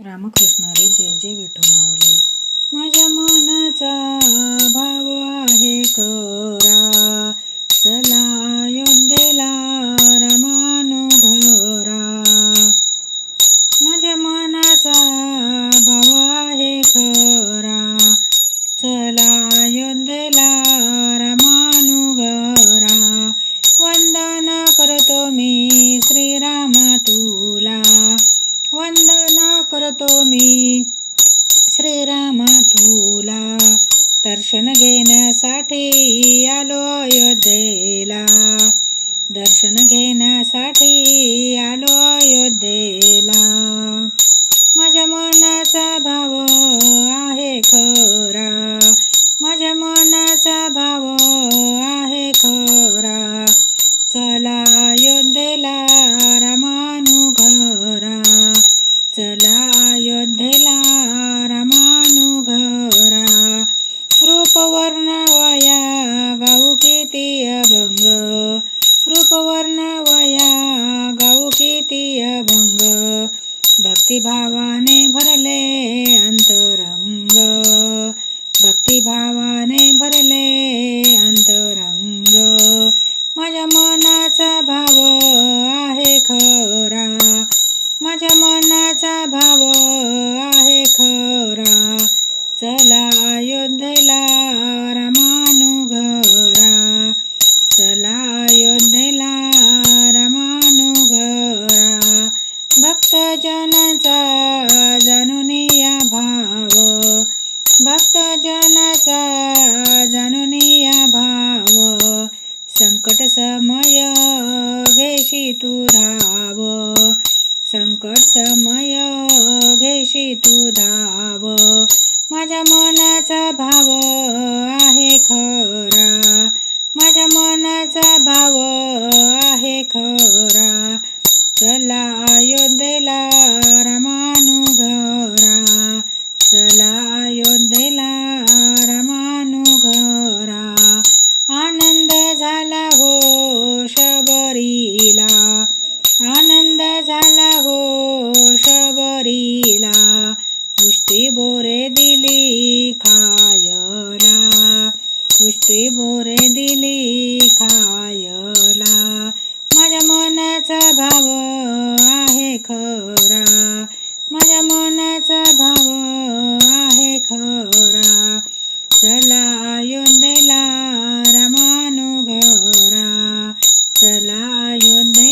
रामकृष्ण रे जय जय विठू माऊली. माझ्या मनाचा भाव आहे करा. चला अयोध्येला रामानो घरा माझ्या मनाचा भाव आहे खरा दर्शन घेण्यासाठी आलो अयोध्येला दर्शन घेण्यासाठी आलो अयोध्येला माझ्या मनाचा भाव आहे खरा. माझ्या मनाचा भाव आहे खरा. चला अयोध्येला भक्तिभावाने भरले अंतरंग. भक्तिभावाने भरले संकट समय घेशी तू धाव. संकट समय घेशी तू धाव. माझ्या मनाचा भाव आहे खरा. माझ्या मनाचा भाव आहे खरा. आनंद झाला हो शबरीला. उष्टी बोरे दिली खायला. उष्टी बोरे दिली खायला. माझ्या मनाचा भाव आहे खरा. माझ्या मनाचा भाव आहे खरा. चला योंदेला रामानु घरा. चला योंदे